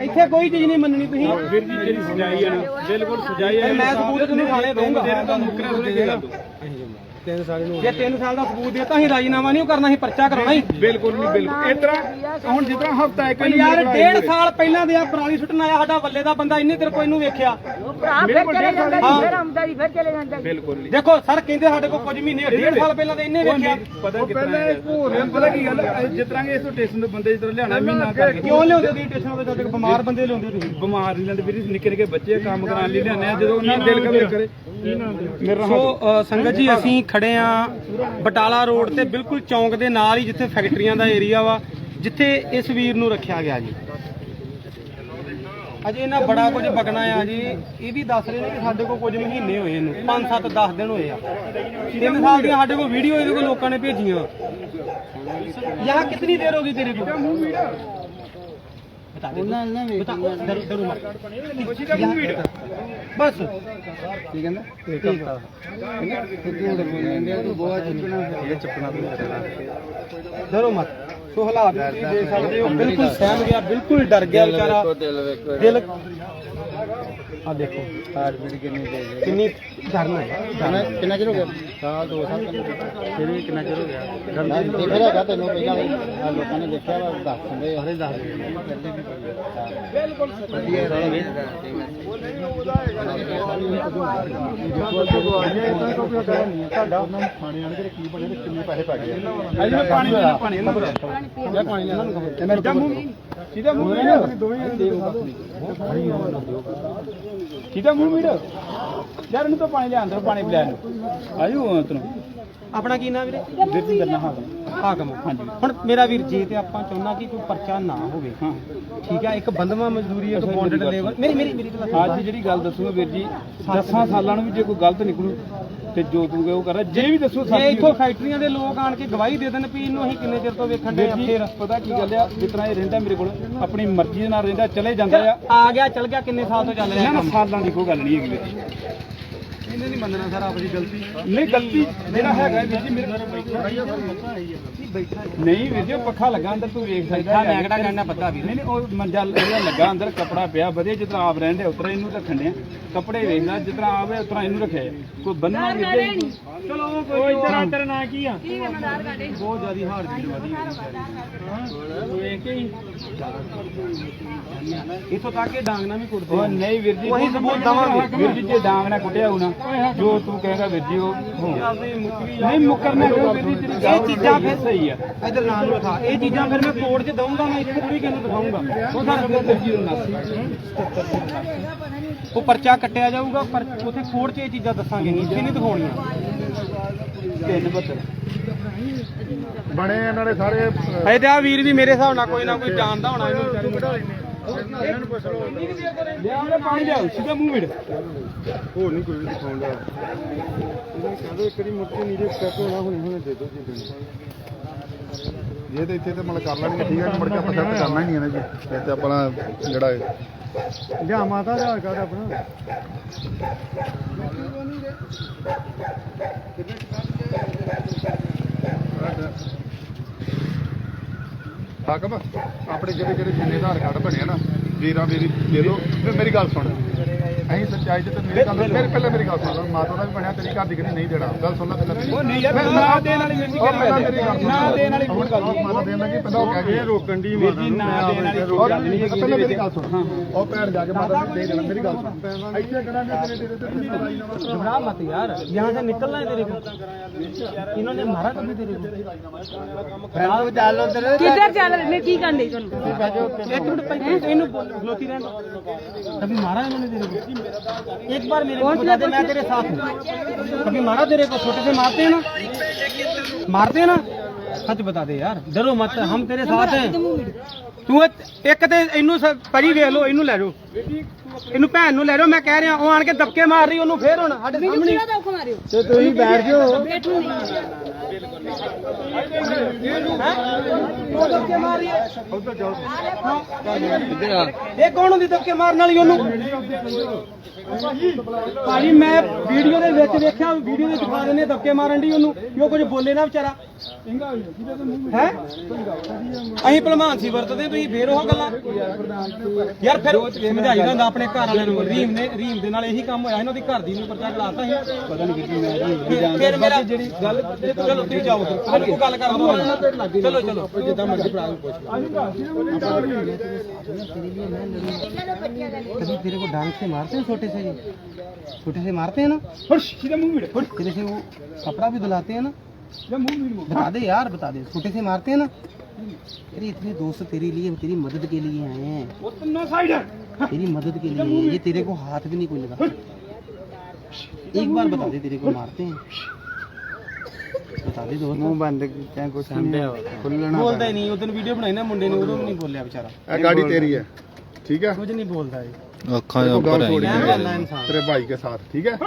ਇੱਥੇ। ਕੋਈ ਚੀਜ਼ ਨਹੀਂ ਮੰਨਣੀ ਤੁਸੀਂ। ਵੀਰ ਜੀ ਜਿਹੜੀ ਸਜਾਈ ਹੈ ਨਾ ਬਿਲਕੁਲ ਸਜਾਈ ਹੈ ਮੈਂ ਸਬੂਤ ਤੁਹਾਨੂੰ ਥਾਣੇ ਦਊਂਗਾ। ਤੁਹਾਨੂੰ ਮੁਕਰੇ ਥੋੜੇ ਦੇ ਦੋ। ਜੇ 3 ਸਾਲ ਦਾ ਸਬੂਤ ਦੇ ਤਾਂ ਅਸੀਂ ਰਾਜੀਨਾਮਾ ਨਹੀਂ ਉਹ ਕਰਨਾ ਸੀ ਪਰਚਾ ਕਰਾਉਣਾ ਹੀ। ਬਿਲਕੁਲ ਨਹੀਂ ਬਿਲਕੁਲ। ਇਸ ਤਰ੍ਹਾਂ ਹੁਣ ਜਿਸ ਤਰ੍ਹਾਂ ਹਫਤਾ ਇੱਕ ਕੋਈ ਯਾਰ ਡੇਢ ਸਾਲ ਪਹਿਲਾਂ ਦੇ ਆ ਪਰਾਲੀ ਸੁੱਟਣ ਆਇਆ ਸਾਡਾ ਵੱਲੇ ਦਾ ਬੰਦਾ ਇੰਨੇ ਤੇਰੇ ਕੋਈ ਨੂੰ ਵੇਖਿਆ। ਭਰਾ ਫਿਰ ਚਲੇ ਜਾਂਦਾ ਜੀ ਫਿਰ ਆਉਂਦਾ ਜੀ ਫਿਰ ਚਲੇ ਜਾਂਦਾ ਜੀ। ਬਿਲਕੁਲ ਨਹੀਂ ਦੇਖੋ ਸਰ ਕਹਿੰਦੇ ਸਾਡੇ ਕੋਲ ਕੁਝ ਮਹੀਨੇ ਡੇਢ ਸਾਲ ਪਹਿਲਾਂ ਦੇ ਇੰਨੇ ਵੇਖਿਆ। ਪਤਾ ਕਿਤਨਾ ਹੈ। ਪਤਾ ਕੀ ਗੱਲ ਹੈ? ਜਿਸ ਤਰ੍ਹਾਂ ਕਿ ਇਸ ਤੋਂ ਸਟੇਸ਼ਨ ਦੇ ਬੰਦੇ ਜਿਸ ਤਰ੍ਹਾਂ ਲਿਆਣਾ ਮਹੀਨਾ ਕਰਕੇ। ਕਿਉਂ ਲਿਆਉਂਦੇ ਤੁਸੀਂ ਸਟੇਸ਼ਨ ਤੇ? ਤੁਹਾਡੇ ਕੋਲ ਬਿਮਾਰ ਬੰਦੇ ਲਿਆਉਂਦੇ ਤੁਸੀਂ। ਬਿਮਾਰ ਨਹੀਂ ਲੈਂਦੇ ਵੀਰ ਨਿੱਕੇ ਨਿੱਕੇ ਬੱਚੇ ਕੰਮ ਕਰਾਉਣ ਲਈ ਲਿਆਉਂਦੇ ਆ ਜਦੋਂ ਉਹਨਾਂ ਦਾ ਦਿਲ ਕਰੇ। ਕਰੇ ਮੇਰਾ ਸੋ ਅ, ਸੰਗਤ ਜੀ ਅਸੀਂ ਖੜੇ ਆ ਬਟਾਲਾ ਰੋਡ ਤੇ ਬਿਲਕੁਲ ਚੌਂਕ ਦੇ ਨਾਲ ਹੀ ਜਿੱਥੇ ਫੈਕਟਰੀਆਂ ਦਾ ਏਰੀਆ ਵਾ ਜਿੱਥੇ ਇਸ ਵੀਰ ਨੂੰ ਰੱਖਿਆ ਗਿਆ ਜੀ। ਅਜੇ ਇਹਨਾਂ ਬੜਾ ਕੁਝ ਬਕਣਾ ਆ ਜੀ ਇਹ ਵੀ ਦੱਸ ਰਹੇ ਨੇ ਕਿ ਸਾਡੇ ਕੋਲ ਕੁਝ ਮਹੀਨੇ ਹੋਏ ਇਹਨੂੰ 5 7 10 ਦਿਨ ਹੋਏ ਆ 3 ਸਾਲ ਦੀਆਂ ਸਾਡੇ ਕੋਲ ਵੀਡੀਓ ਇਹਦੇ ਕੋਲ ਲੋਕਾਂ ਨੇ ਭੇਜੀਆਂ ਯਹਾਂ ਕਿਤਨੀ ਦੇਰ ਹੋਗੀ ਤੇਰੇ को बता दे बता डरो डरो मत बस ठीक है ना ठीक है डरो मत ਸੋ ਹਾਲਾਤ ਤੁਸੀਂ ਦੇਖ ਸਕਦੇ ਹੋ ਬਿਲਕੁਲ ਸਹਿਮ ਗਿਆ ਬਿਲਕੁਲ ਡਰ ਗਿਆ ਵਿਚਾਰਾ। ਦਿਲ ਆ ਦੇਖੋ ਬੀਟ ਕਿੰਨੀ ਤੇਜ਼ ਕਿੰਨੀ ਡਰਨਾ ਹੈ? ਕਿੰਨਾ ਚਿਰ ਹੋ ਗਿਆ? ਸਾਲ ਦੋ ਸਾਲ ਫਿਰ ਵੀ ਕਿੰਨਾ ਚਿਰ ਹੋ ਗਿਆ? ਦੇਖਿਆ ਹੈਗਾ ਤੈਨੂੰ ਪਹਿਲਾਂ ਆਹ ਲੋਕਾਂ ਨੇ ਦੇਖਿਆ ਵਾ ਦੱਸ ਦਿੰਦੇ ਸਾਰੇ ਦੱਸ ਬਿਲਕੁਲ ਵਧੀਆ ਰਹੇ ਤੁਹਾਡਾ ਉਹਨਾਂ ਨੂੰ ਖਾਣੇ ਆਣ ਕੇ ਕੀ ਬਣੇ ਤੇ ਕਿੰਨੇ ਪੈਸੇ ਪੈ ਗਏ ਅਜੇ ਮੈਂ ਪਾਣੀ ਪਾਣੀ ਇਹਨਾਂ ਨੂੰ ਇਹ ਪਾਣੀ ਇਹਨਾਂ ਨੂੰ ਸਿੱਧਾ ਮੂੰਹ ਮੀੜ ਯਾਰ ਇਹਨੂੰ ਤਾਂ ਪਾਣੀ ਲਿਆ ਅੰਦਰ ਪਾਣੀ ਪਿਲਾ ਨੂੰ ਆਜੂ ਤੈਨੂੰ ਆਪਣਾ ਕੀ ਨਾਮ ਵੀਰੇ? ਵੀਰ ਜੀ ਕਰਨਾ ਹਾਂ ਹਾਕਮ। ਹਾਂਜੀ। ਹੁਣ ਮੇਰਾ ਵੀਰ ਜੇ ਤੇ ਆਪਾਂ ਚਾਹੁੰਦਾ ਕਿ ਕੋਈ ਪਰਚਾ ਨਾ ਹੋਵੇ ਹਾਂ। ਠੀਕ ਹੈ ਇੱਕ ਬੰਦਵਾ ਮਜ਼ਦੂਰੀ ਇੱਕ ਬੌਂਡਡ ਲੇਬਰ ਮੇਰੀ ਮੇਰੀ ਮੇਰੀ। ਅੱਜ ਜਿਹੜੀ ਗੱਲ ਦੱਸੂਗਾ ਵੀਰ ਜੀ 10 ਸਾਲਾਂ ਨੂੰ ਵੀ ਜੇ ਕੋਈ ਗਲਤ ਨਿਕਲੂ ਤੇ ਜੋ ਤੂੰ ਉਹ ਕਰ ਜੇ ਵੀ ਦੱਸੋ ਜੇ ਇੱਥੋਂ ਫੈਕਟਰੀਆਂ ਦੇ ਲੋਕ ਆਣ ਕੇ ਗਵਾਹੀ ਦੇ ਦੇਣ ਵੀ ਇਹਨੂੰ ਅਸੀਂ ਕਿੰਨੇ ਚਿਰ ਤੋਂ ਵੇਖਣ ਦੇ ਆ? ਫਿਰ? ਪਤਾ ਕੀ ਗੱਲ ਆ? ਜਿਸ ਤਰ੍ਹਾਂ ਇਹ ਰਹਿੰਦਾ ਮੇਰੇ ਕੋਲ ਆਪਣੀ ਮਰਜ਼ੀ ਦੇ ਨਾਲ ਰਹਿੰਦਾ ਚਲੇ ਜਾਂਦਾ ਆ। ਆ ਗਿਆ ਚਲ ਗਿਆ ਕਿੰਨੇ ਸਾਲ ਤੋਂ ਚੱਲ ਰਿਹਾ ਇਹਨਾਂ ਸਾਲਾਂ ਦੀ ਕੋਈ ਗੱਲ ਨਹੀਂ ਹੈਗੀ ਇਹਨੇ ਨਹੀਂ ਮੰਨਣਾ ਸਰ ਆਪਣੀ ਗਲਤੀ। ਨਹੀਂ ਗਲਤੀ ਜਿਹੜਾ ਹੈਗਾ ਵੀਰ ਜੀ ਮੇਰੇ ਨਹੀਂ ਵੀਰ ਜੀ ਉਹ ਪੱਖਾ ਲੱਗਾ ਅੰਦਰ ਤੂੰ ਵੇਖ ਸਕਦਾ ਮੈਂ ਕਿਹੜਾ ਕਹਿਣਾ ਪੱਤਾ ਵੀਰ ਨਹੀਂ ਨਹੀਂ ਉਹ ਮੰਜਾ ਜਿਹੜਾ ਲੱਗਾ ਅੰਦਰ ਕੱਪੜਾ ਪਿਆ ਵਧੀਆ ਜਿਸ ਤਰ੍ਹਾਂ ਆਪ ਰਹਿੰਦੇ ਉਤਰਾ ਇਹਨੂੰ ਰੱਖਣ ਦੇ ਕੱਪੜੇ ਵੇਖਦਾ ਜਿਸ ਤਰ੍ਹਾਂ ਆਵੇ ਉਤਰਾ ਇਹਨੂੰ ਰੱਖਿਆ। ਕੋਈ ਬੰਨਣਾ ਵੀਰ ਜੀ? ਚਲੋ ਕੋਈ ਇਧਰ ਤੇਰਾ ਨਾਂ ਕੀ ਆ? ਕੀ ਹੈ ਮਦਾਰ ਗਾੜੇ ਬਹੁਤ ਜ਼ਿਆਦੀ ਹਾਰ ਬੀਟ ਵਧੀ ਵੇਖ ਕੇ ਹੀ। ਇਥੋਂ ਤੱਕ ਇਹ ਡਾਂਗ ਨਾਲ ਵੀ ਕੁੱਟਦੇ। ਨਹੀਂ ਵੀਰ ਜੀ ਉਹੀ ਸਬੂਤ ਦੇਵਾਂਗੇ। ਵੀਰ ਜੀ ਜੇ ਡਾਂਗ ਨਾ ਕੁੱਟਿਆ ਹੋਣਾ ਜੋ ਤੂੰ ਕਹੇਗਾ ਵੀਰ ਜੀ ਉਹ ਨਹੀਂ ਮੁਕਰਨਾ ਕਿਉਂ ਵੀਰ ਜੀ ਤੇਰੀ ਇਹ ਚੀਜ਼ਾਂ ਫਿਰ ਸਹੀ ਆ। ਇਧਰ ਨਾਂ ਨੂੰ ਲਿਖਾ ਇਹ ਚੀਜ਼ਾਂ ਫਿਰ ਮੈਂ ਕੋਰਟ 'ਚ ਦਊਂਗਾ ਮੈਂ ਇੱਥੇ ਥੋੜੀ ਕਿਹਨੂੰ ਦਿਖਾਊਂਗਾ। ਉਹ ਸਾਰਾ ਫਿਰ ਵੀਰ ਜੀ ਨੂੰ ਉਹ ਪਰਚਾ ਕੱਟਿਆ ਜਾਊਗਾ ਪਰ ਉਥੇ ਕੋਰਟ 'ਚ ਇਹ ਚੀਜ਼ਾਂ ਦੱਸਾਂਗੇ ਇੱਥੇ ਨਹੀਂ ਦਿਖਾਉਣੀਆਂ। ਤਿੰਨ ਬੱਤਰ ਬਣੇ ਇਹਨਾਂ ਦੇ ਸਾਰੇ। ਅਹ, ਤੇ ਆ ਵੀਰ ਵੀ ਮੇਰੇ ਹਿਸਾਬ ਨਾਲ ਕੋਈ ਨਾ ਕੋਈ ਜਾਣਦਾ ਹੋਣਾ ਇਹਨੂੰ। ਵਿਚਾਰੇ ਨੂੰ ਲਿਆ ਪਾਣੀ ਲਿਆਓ ਸਿੱਧਾ ਮੂੰਹ ਮਿੜ ਹੋਰ ਨਹੀਂ ਕੋਈ ਵੀ ਦਿਖਾਉਂਦਾ ਇਹਨਾਂ ਕਹਿੰਦੇ ਇੱਕ ਦੀ ਮੁੱਠੀ ਨੀਰੇ ਸਟੈਪ ਹੋਣਾ ਹੁਣੇ ਹੁਣੇ ਦੇ ਦੋ ਜੀ ਜੇ ਤੇ ਇੱਥੇ ਤੇ ਮਤਲਬ ਕਰ ਲੈਣਗੇ ਠੀਕ ਹੈ ਮੁੜ ਕੇ ਆਪਾਂ ਸੈੱਟ ਕਰਨਾ ਹੀ ਨਹੀਂ ਇਹਨਾਂ ਜੀ ਤੇ ਆਪਣਾ ਜਿਹੜਾ ਹੈ ਜਾਂ ਮਾਤਾ ਆਧਾਰ ਕਾਰਡ ਆਪਣਾ ਹਾਕਮ ਆਪਣੇ ਜਿਹੜੇ ਜਿਹੜੇ ਜਿੰਨੇ ਆਧਾਰ ਕਾਰਡ ਬਣਿਆ ਨਾ, ਵੀਰਾਂ ਮੇਰੀ ਦੇ ਦਿਓ ਵੀ ਮੇਰੀ ਗੱਲ ਸੁਣ। ਨਹੀਂ ਸੱਚਾਈ ਤੇ ਮੇਰੇ ਗੱਲ ਮੇਰੇ ਪਹਿਲਾਂ ਮੇਰੀ ਗੱਲ ਸੁਣ ਮਾਤਾ ਦਾ ਵੀ ਬਣਿਆ ਤੇਰੀ ਘਰ ਦੀ ਕਿਹਨੇ ਨਹੀਂ ਦੇਣਾ? ਗੱਲ ਸੁਣ ਲੈ ਪਹਿਲਾਂ ਉਹ ਨਹੀਂ ਯਾਰ ਨਾ ਦੇਣ ਵਾਲੀ ਮੇਰੀ ਗੱਲ ਨਾ ਦੇਣ ਵਾਲੀ ਕੋਈ ਗੱਲ ਨਹੀਂ। ਮਾਤਾ ਦੇਣ ਲੱਗੀ ਪਹਿਲਾਂ ਉਹ ਕਹਿ ਗਈ। ਰੋਕਣ ਦੀ ਮਾਤਾ ਨੂੰ ਨਾ ਦੇਣ ਵਾਲੀ ਕੋਈ ਗੱਲ ਨਹੀਂ ਹੈਗੀ। ਪਹਿਲਾਂ ਮੇਰੀ ਗੱਲ ਸੁਣ। ਉਹ ਭੈਣ ਜਾ ਕੇ ਮਾਤਾ ਨੂੰ ਦੇ ਦੇਣਾ ਮੇਰੀ ਗੱਲ ਸੁਣ। ਇੱਥੇ ਕਰਾਂਗੇ ਤੇਰੇ ਤੇਰੇ ਤੇ ਤੇਰੀ ਲੜਾਈ ਨਾ ਘਬਰਾ ਮਤ ਯਾਰ ਯਹਾਂ ਸੇ ਨਿਕਲਣਾ ਹੈ ਤੇਰੇ ਕੋ ਇਹਨਾਂ ਨੇ ਮਾਰਾ ਕਭੀ ਤੇਰੇ ਕੋ ਫੈਲਾਵ ਚੱਲ ਉਧਰ। ਕਿੱਧਰ ਚੱਲ ਰਹੇ? ਨੇ ਕੀ ਕਰਨ ਦੇ ਤੁਹਾਨੂੰ? ਇੱਕ ਮਿੰਟ ਪਹਿਲਾਂ ਇਹਨੂੰ ਗਲੋਤੀ ਰਹਿਣ ਤਭੀ ਮਾਰਾ ਇਹਨਾਂ ਨੇ ਤੇਰੇ ਕੋ एक बार मेरे को बता दे मैं तेरे साथ हूँ कभी मारा तेरे को छोटे से मारते हैं ना मारते हैं ना सच बता दे यार डरो मत हम तेरे साथ हैं ਤੂੰ ਇਹ- ਇੱਕ ਤੇ ਇਹਨੂੰ ਸ- ਪਰੀ ਵੇਖ ਲਓ ਇਹਨੂੰ ਲੈ ਜਾਓ ਇਹਨੂੰ ਭੈਣ ਨੂੰ ਲੈ ਜਾਓ ਮੈਂ ਕਹਿ ਰਿਹਾ ਉਹ ਆਣ ਕੇ ਦਬਕੇ ਮਾਰ ਰਹੀ ਉਹਨੂੰ ਫੇਰ ਹੁਣ ਸਾਡੇ ਸਾਹਮਣੇ ਕਿਹੜਾ ਦੁੱਖ ਮਾਰਿਓ ਤੇ ਤੁਸੀਂ ਬੈਠ ਜਾਓ ਮਾਰ ਇਹ ਕੌਣ ਹੁੰਦੀ ਦਬਕੇ ਮਾਰਨ ਵਾਲੀ ਉਹਨੂੰ? ਭਾਜੀ ਮੈਂ ਵੀਡੀਓ ਦੇ ਵਿੱਚ ਵੇਖਿਆ ਵੀਡੀਓ ਦੇ ਦਿਖਾ ਦਿੰਦੇ ਦਬਕੇ ਮਾਰਨ ਦੀ ਉਹਨੂੰ ਉਹ ਕੁਝ ਬੋਲੇ ਨਾ ਵਿਚਾਰਾ। ਹੈ? ਅਸੀਂ ਭਲਵਾਨ ਸੀ ਵਰਤਦੇ ਤੁਸੀਂ ਫੇਰ ਉਹ ਗੱਲਾਂ। ਯਾਰ ਫਿਰ ਸਮਝਾਈਦਾ ਹੁੰਦਾ ਆਪਣੇ ਘਰ ਵਾਲਿਆਂ ਨੂੰ ਰੀਮ ਨੇ ਰੀਮ ਦੇ ਨਾਲ ਇਹੀ ਕੰਮ ਹੋਇਆ ਇਹਨਾਂ ਦੀ ਘਰ ਦੀ ਨੂੰ ਪਰਚਾ ਚੜਾਤਾ ਸੀ। ਪਤਾ ਨਹੀਂ ਕਿੱਥੇ ਮੈਂ ਫਿਰ ਮੇਰਾ ਜਿਹੜੀ ਗੱਲ ਚਲੋ ਤੁਸੀਂ ਜਾਓ कभी तेरे को डांग से मारते हैं छोटे से छोटे से मारते हैं ना? तेरे से वो कपड़ा भी धुलाते हैं ना? बता दे यार, बता दे। छोटे से मारते हैं ना? अरे इतने दोस्त तेरे लिए, तेरी मदद के लिए आए हैं। तेरी मदद के लिए, ये तेरे को हाथ भी नहीं कोई लगा। एक बार बता दे तेरे को मारते हैं। ਮੂੰਹ ਬੰਦ ਕੀਤਾ ਕੁਛ ਨਹੀਂ ਖੁੱਲਣਾ ਬੋਲਦਾ ਹੀ ਨਹੀਂ ਉਦੋਂ ਵੀਡੀਓ ਬਣਾਈ ਨਾ ਮੁੰਡੇ ਨੇ ਉਦੋਂ ਵੀ ਨਹੀਂ ਬੋਲਿਆ ਵਿਚਾਰਾ। ਇਹ ਗਾੜੀ ਤੇਰੀ ਹੈ। ਠੀਕ ਹੈ? ਕੁਝ ਨਹੀਂ ਬੋਲਦਾ ਇਹ। ਅੱਖਾਂ ਦੇ ਉੱਪਰ ਆਈ ਤੇਰੇ ਭਾਈ ਕੇ ਸਾਥ ਠੀਕ ਹੈ?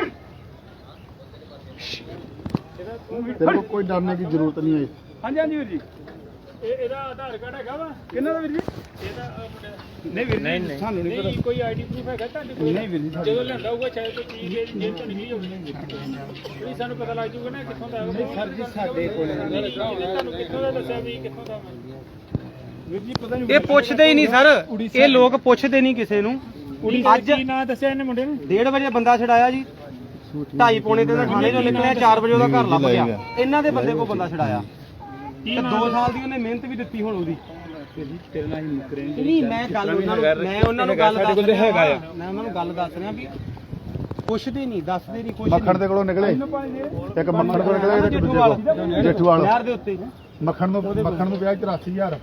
ਤੇਰੇ ਕੋਈ ਡਰਨੇ ਦੀ ਜ਼ਰੂਰਤ ਨਹੀਂ ਹੈ। ਹਾਂਜੀ ਹਾਂਜੀ ਵੀਰ ਜੀ। ਇਹ ਇਹਦਾ ਆਧਾਰ ਕਾਰਡ ਹੈਗਾ ਵਾ। ਕਿੰਨਾ ਦਾ ਵੀਰ ਜੀ? ਨਹੀਂ ਵੀਰ ਨਹੀਂ ਨਹੀਂ। ਸਾਨੂੰ ਨਹੀਂ ਪਤਾ। ਕੋਈ ਆਈਡੀ ਪ੍ਰੂਫ ਹੈਗਾ ਤੁਹਾਡੇ ਕੋਲ? ਨਹੀਂ ਵੀਰ ਜੀ ਜਦੋਂ ਲਿਆਂਦਾ ਹੋਊਗਾ ਸ਼ਾਇਦ ਕੋਈ ਚੀਜ਼ ਇਹ ਜੇਬ ਤੋਂ ਨਿਕਲੀ ਹੋਊਗੀ ਕੋਈ ਸਾਨੂੰ ਪਤਾ ਲੱਗ ਜੂਗਾ ਨਾ ਕਿੱਥੋਂ ਦਾ ਨਹੀਂ ਸਰ ਜੀ ਸਾਡੇ ਕੋਲ ਤੁਹਾਨੂੰ ਕਿੱਥੋਂ ਦਾ ਦੱਸਿਆ ਵੀ ਕਿੱਥੋਂ ਦਾ ਵੀਰ ਜੀ ਪਤਾ ਨਹੀਂ ਇਹ ਪੁੱਛਦੇ ਹੀ ਨਹੀਂ ਸਰ। ਇਹ ਲੋਕ ਪੁੱਛਦੇ ਨਹੀਂ ਕਿਸੇ ਨੂੰ। ਅੱਜ ਕੀ ਨਾਂ ਦੱਸਿਆ ਇਹਨੇ ਮੁੰਡੇ ਨੇ? 1:30 ਵਜੇ ਬੰਦਾ ਛਡਾਇਆ ਜੀ। ਢਾਈ ਪੌਣੇ ਤੇ ਤਾਂ ਥਾਣੇ ਚੋਂ ਨਿਕਲਿਆ 4 ਵਜੇ ਉਹਦਾ ਘਰ ਲੱਭ ਗਿਆ। ਇਹਨਾਂ ਦੇ ਬੰਦੇ ਕੋ ਬੰਦਾ ਛਡਾਇਆ। ਤੇ 2 ਸਾਲ ਦੀ ਉਹਨੇ ਮਿਹਨਤ ਵੀ ਦਿੱਤੀ ਹੁਣ ਉਹਦੀ। ਨਹੀਂ ਮੈਂ ਗੱਲ ਉਹਨਾਂ ਨੂੰ ਮੈਂ ਉਹਨਾਂ ਨੂੰ ਗੱਲ ਦੱਸ ਰਿਹਾ ਹੈਗਾ ਆ। ਮੈਂ ਉਹਨਾਂ ਨੂੰ ਗੱਲ ਦੱਸ ਰਿਹਾ ਵੀ ਪੁੱਛਦੇ ਨਹੀਂ ਦੱਸਦੇ ਨਹੀਂ ਕੁਛ ਮੱਖਣ ਦੇ ਕੋਲੋਂ ਨਿਕਲੇ। ਇੱਕ ਮੱਖਣ ਕੋਲ ਨਿਕਲੇ ਇੱਕ ਦੂਜੇ ਕੋਲ। ਦੇ ਉੱਤੇ ਮੱਖਣ ਨੂੰ ਮੱਖਣ ਨੂੰ ਵਿਆਹ 83000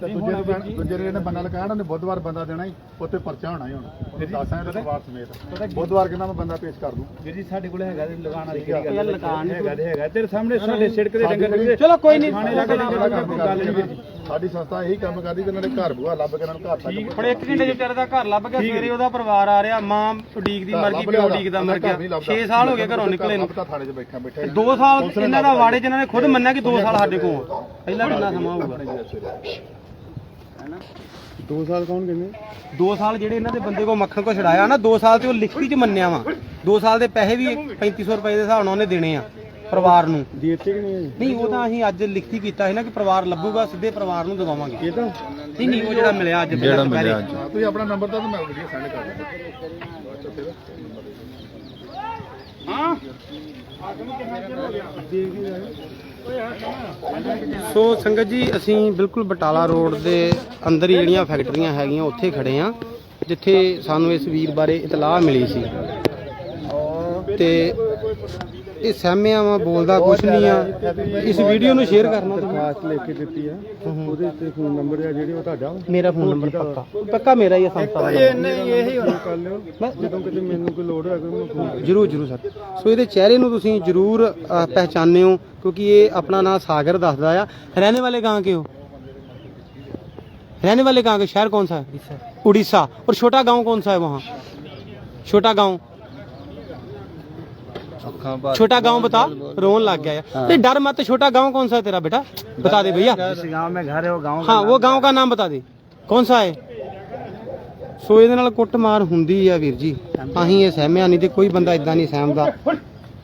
ਤੇ ਦੂਜੇ ਨੂੰ ਦੂਜੇ ਬੰਦਾ ਲਗਾਇਆ ਉਹਨੇ ਬੁੱਧਵਾਰ ਬੰਦਾ ਦੇਣਾ ਹੀ। ਉੱਥੇ ਪਰਚਾ ਹੋਣਾ ਹੀ ਹੁਣ। ਦੱਸਾਂ ਇਹਦੇ ਪਰਿਵਾਰ ਸਮੇਤ। ਬੁੱਧਵਾਰ ਕਿੰਨਾ ਮੈਂ ਬੰਦਾ ਪੇਸ਼ ਕਰ ਦੂੰ? ਵੀਰ ਜੀ ਸਾਡੇ ਕੋਲ ਹੈਗਾ ਤੇ ਲਗਾਉਣ ਵਾਲੀ ਕਿਹੜੀ ਯਾਰ ਲਗਾਣ ਨਹੀਂ ਹੈਗਾ ਤੇ ਹੈਗਾ। ਤੇਰੇ ਸਾਹਮਣੇ ਸਾਡੇ ਸਿੜਕ ਦੇ ਡੰਗਰ ਚਲੋ ਕੋਈ ਨਹੀਂ ਜਾ ਗੱਲ ਜੀ। ਸਾਡੀ ਸੰਸਥਾ ਇਹੀ ਕੰਮ ਕਰਦੀ ਕਿ ਇਹਨਾਂ ਦੇ ਘਰ ਬੂਹਾ ਲੱਭ ਕੇ ਇਹਨਾਂ ਨੂੰ ਘਰ ਤੱਕ ਹੁਣ ਇੱਕ ਘੰਟੇ ਚ ਵਿਚਾਰੇ ਦਾ ਘਰ ਲੱਭ ਗਿਆ ਸਵੇਰੇ ਉਹਦਾ ਪਰਿਵਾਰ ਆ ਰਿਹਾ ਮਾਂ ਉਡੀਕ ਦੀ ਮਰ ਗਈ ਪਿਓ ਉਡੀਕ ਦਾ ਮਰ ਗਿਆ। 6 ਸਾਲ ਹੋ ਗਏ ਘਰੋਂ ਨਿਕਲੇ ਨੂੰ। ਥਾਣੇ 'ਚ ਬੈਠਾ ਬੈਠਾ 2 ਸਾਲ ਇਹਨਾਂ ਦਾ ਵਾੜੇ ਚ ਇਹਨਾਂ ਨੇ ਖੁਦ ਮੰਨਿਆ ਕਿ 2 ਸਾਲ ਸਾਡੇ ਕੋਲ ਆ। ਪਹਿਲਾਂ ਕਿੰਨਾ ਸਮਾਂ ਹੋਊਗਾ? 2 ਸਾਲ ਕੌਣ ਕਹਿੰਦੇ? 2 ਸਾਲ ਜਿਹੜੇ ਇਹਨਾਂ ਦੇ ਬੰਦੇ ਕੋ ਮੱਖਣ ਕੋ ਛਡਾਇਆ ਨਾ 2 ਸਾਲ ਤੇ ਉਹ ਲਿਖਤੀ ਚ ਮੰਨਿਆ ਵਾ। 2 ਸਾਲ ਦੇ ਪੈਸੇ ਵੀ 3500 ਰੁਪਏ ਦੇ ਹਿਸਾਬ ਨਾਲ ਉਹਨੇ ਦੇਣੇ ਆ। ਪਰਿਵਾਰ ਨੂੰ। ਦੇਤੇ ਕਿ ਨਹੀਂ? ਨਹੀਂ ਉਹ ਤਾਂ ਅਸੀਂ ਅੱਜ ਲਿਖਤੀ ਕੀਤਾ ਸੀ ਨਾ ਕਿ ਪਰਿਵਾਰ ਲੱਭੂਗਾ ਸਿੱਧੇ ਪਰਿਵਾਰ ਨੂੰ ਦਵਾਵਾਂਗੇ। ਇਹ ਤਾਂ ਨਹੀਂ ਨਹੀਂ ਉਹ ਜਿਹੜਾ ਮਿਲਿਆ ਅੱਜ ਜਿਹੜਾ ਮਿਲਿਆ ਅੱਜ। ਹਾਂ, ਤੁਸੀਂ ਆਪਣਾ ਨੰਬਰ ਤਾਂ ਮੈਂ ਵੀਡੀਓ ਸੈਂਡ ਕਰ ਦਿੰਦਾ। ਸੋ ਸੰਗਤ ਜੀ ਅਸੀਂ ਬਿਲਕੁਲ ਬਟਾਲਾ ਰੋਡ ਦੇ ਅੰਦਰ ਹੀ ਜਿਹੜੀਆਂ ਫੈਕਟਰੀਆਂ ਹੈਗੀਆਂ ਉੱਥੇ ਖੜੇ ਆ ਜਿੱਥੇ ਸਾਨੂੰ ਇਸ ਵੀਰ ਬਾਰੇ ਇਤਲਾਹ ਮਿਲੀ ਸੀ। ਤੇ ਇਹ ਸਹਿਮਿਆ ਵਾ ਬੋਲਦਾ ਕੁਛ ਨਹੀਂ ਆ ਇਸ ਵੀਡੀਓ ਨੂੰ ਸ਼ੇਅਰ ਕਰਨਾ ਤੁਸੀਂ ਖਾਸ ਲਿਖ ਕੇ ਦਿੱਤੀ ਆ ਉਹਦੇ ਉੱਤੇ ਫੋਨ ਨੰਬਰ ਆ ਜਿਹੜੇ ਉਹ ਤੁਹਾਡਾ ਮੇਰਾ ਫੋਨ ਨੰਬਰ ਪੱਕਾ ਪੱਕਾ ਮੇਰਾ ਹੀ ਆ ਸੰਸਥਾ ਦਾ ਨਹੀਂ ਇਹੀ ਹੋਣਾ ਕਰ ਲਿਓ ਜਦੋਂ ਕਿਤੇ ਮੈਨੂੰ ਕੋਈ ਲੋੜ ਹੋਵੇ ਮੈਂ ਫੋਨ ਜਰੂਰ ਜਰੂਰ ਸਰ ਸੋ ਇਹਦੇ ਚਿਹਰੇ ਨੂੰ ਤੁਸੀਂ ਜਰੂਰ ਅ, ਪਹਿਚਾਨਿਓ ਹੋ ਕਿਉਂਕਿ ਇਹ ਆਪਣਾ ਨਾਮ ਸਾਗਰ ਦੱਸਦਾ ਆ रहने वाले कहाँ के हो रहने वाले कहाँ के शहर कौन सा है उड़ीसा और छोटा गांव कौन सा है वहाँ छोटा गांव ਅੱਖਾं ਭਰ छोटा गांव बता रोन लग गया यार नहीं डर मत छोटा गांव कौन सा है तेरा बेटा बता दे भैया ਜਿਸ گاؤں ਮੇ ਘਰ ਹੈ ਉਹ گاؤں ਹਾਂ ਉਹ گاؤں ਦਾ ਨਾਮ ਬਤਾ ਦੇ। ਕੌਣ ਸਾ ਹੈ? ਸੋ ਇਹਦੇ ਨਾਲ ਕੁੱਟਮਾਰ ਹੁੰਦੀ ਆ ਵੀਰ ਜੀ। ਅਸੀਂ ਇਹ ਸਹਿਮਿਆ ਨਹੀਂ ਤੇ ਕੋਈ ਬੰਦਾ ਇਦਾਂ ਨਹੀਂ ਸਹਿਮਦਾ।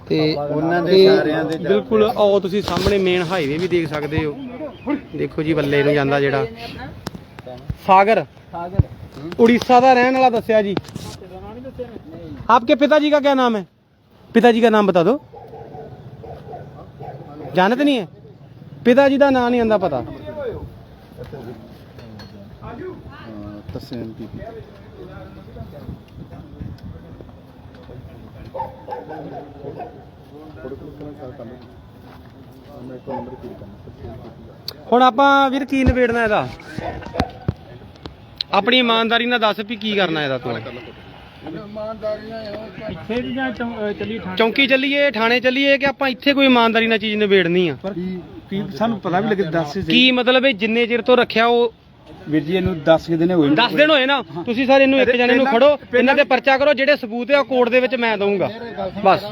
ਤੇ ਉਹਨਾਂ ਦੇ ਸਾਰਿਆਂ ਦੇ ਬਿਲਕੁਲ ਆਓ ਤੁਸੀਂ ਸਾਹਮਣੇ ਮੇਨ ਹਾਈਵੇ ਵੀ ਦੇਖ ਸਕਦੇ ਹੋ। ਦੇਖੋ ਜੀ ਬੱਲੇ ਨੂੰ ਜਾਂਦਾ ਜਿਹੜਾ। ਸਾਗਰ। ਸਾਗਰ। ਉੜੀਸਾ ਦਾ ਰਹਿਣ ਵਾਲਾ ਦੱਸਿਆ ਜੀ। ਆਪਕੇ ਪਿਤਾ ਜੀ ਦਾ ਕੀ ਨਾਮ ਹੈ? पिताजी का नाम बता दो जानते नहीं है पिताजी का नाम नहीं आंदा पता ਤਸੈਨ ਕੀ ਹੁਣ ਆਪਾਂ ਵੀਰ ਕੀ ਨਿਬੇੜਨਾ ਇਹਦਾ ਆਪਣੀ ਇਮਾਨਦਾਰੀ ਨਾਲ ਦੱਸ ਵੀ ਕੀ ਕਰਨਾ ਇਹਦਾ ਤੂੰ ਇੱਥੇ ਵੀ ਜਾਂ ਚੌਂ- ਅਹ ਚੱਲੀ ਠਾਣੇ ਚੌਂਕੀ ਚੱਲੀਏ ਥਾਣੇ ਚੱਲੀਏ ਕਿ ਆਪਾਂ ਇੱਥੇ ਕੋਈ ਇਮਾਨਦਾਰੀ ਨਾਲ ਚੀਜ਼ ਨਿਬੇੜਨੀ ਆ? ਕੀ ਸਾਨੂੰ ਪਤਾ ਵੀ ਲੱਗੇ 10 ਕੀ ਮਤਲਬ ਹੈ ਜਿੰਨੇ ਚਿਰ ਤੋਂ ਰੱਖਿਆ ਉਹ ਵੀਰ ਜੀ ਇਹਨੂੰ 10 ਕਿ ਦਿਨ ਹੋਏ 10 ਦਿਨ ਹੋਏ ਨਾ? ਤੁਸੀਂ ਸਰ ਇਹਨੂੰ ਇੱਕ ਜਣੇ ਨੂੰ ਫੜੋ ਇਹਨਾਂ ਤੇ ਪਰਚਾ ਕਰੋ ਜਿਹੜੇ ਸਬੂਤ ਆ ਉਹ ਕੋਰਟ ਦੇ ਵਿੱਚ ਮੈਂ ਦਊਂਗਾ। ਬਸ।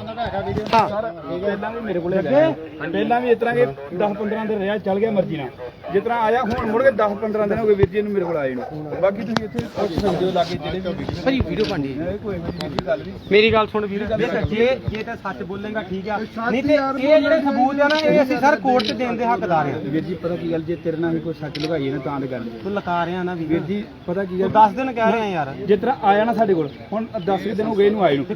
ਹਾਂ। ਪਹਿਲਾਂ ਵੀ ਮੇਰੇ ਕੋਲੇ ਹੈਗਾ ਪਹਿਲਾਂ ਵੀ ਇਸ ਤਰ੍ਹਾਂ ਕਿ 10 15 ਦਿਨ ਰਿਹਾ ਚੱਲ ਗਿਆ ਮਰਜ਼ੀ ਨਾਲ। ਜਿਸ ਤਰ੍ਹਾਂ ਆਇਆ ਹੁਣ ਮੁੜ ਕੇ 10 15 ਦਿਨ ਹੋ ਗਏ ਵੀਰ ਜੀ ਇਹਨੂੰ ਮੇਰੇ ਕੋਲ ਆਏ ਨੂੰ। ਬਾਕੀ ਤੁਸੀਂ ਇੱਥੇ ਪੁੱਛ ਸਕਦੇ ਹੋ ਲਾਗੇ ਜਿਹੜੇ ਵੀ ਭਾਜੀ ਵੀਡੀਓ ਬਣਦੀ ਹੈ ਕੋਈ ਵੀਰ ਜੀ ਗੱਲ ਨਹੀਂ। ਮੇਰੀ ਗੱਲ ਸੁਣ ਵੀਰ। ਜੇ ਜੇ ਤਾਂ ਸੱਚ ਬੋਲੇਗਾ ਠੀਕ ਆ। ਨਹੀਂ ਤੇ ਇਹ ਜਿਹੜੇ ਸਬੂਤ ਆ ਨਾ ਇਹ ਅਸੀਂ ਸਰ ਕੋਰਟ 'ਚ ਦੇਣ ਦੇ ਹੱਕਦਾਰ ਆ। ਵੀਰ ਜੀ ਪਤਾ ਕੀ ਗੱਲ ਜੇ ਤੇਰੇ ਨਾਲ ਵੀ ਕੋਈ ਸੱਚ ਲਗਾਈਏ ਨਾ ਤਾਂ ਦੇ ਗੱਲ ਲਕਾ ਰਿਹਾ ਨਾ ਵੀਰ। ਵੀਰ ਜੀ ਪਤਾ ਕੀ ਗੱਲ 10 ਦਿਨ ਕਹਿ ਰਿਹਾ ਯਾਰ। ਜਿਸ ਤਰ੍ਹਾਂ ਆਇਆ ਨਾ ਸਾਡੇ ਕੋਲ ਹੁਣ 10 ਦਿਨ ਹੋ ਗਏ ਇਹਨੂੰ ਆਏ ਨੂੰ।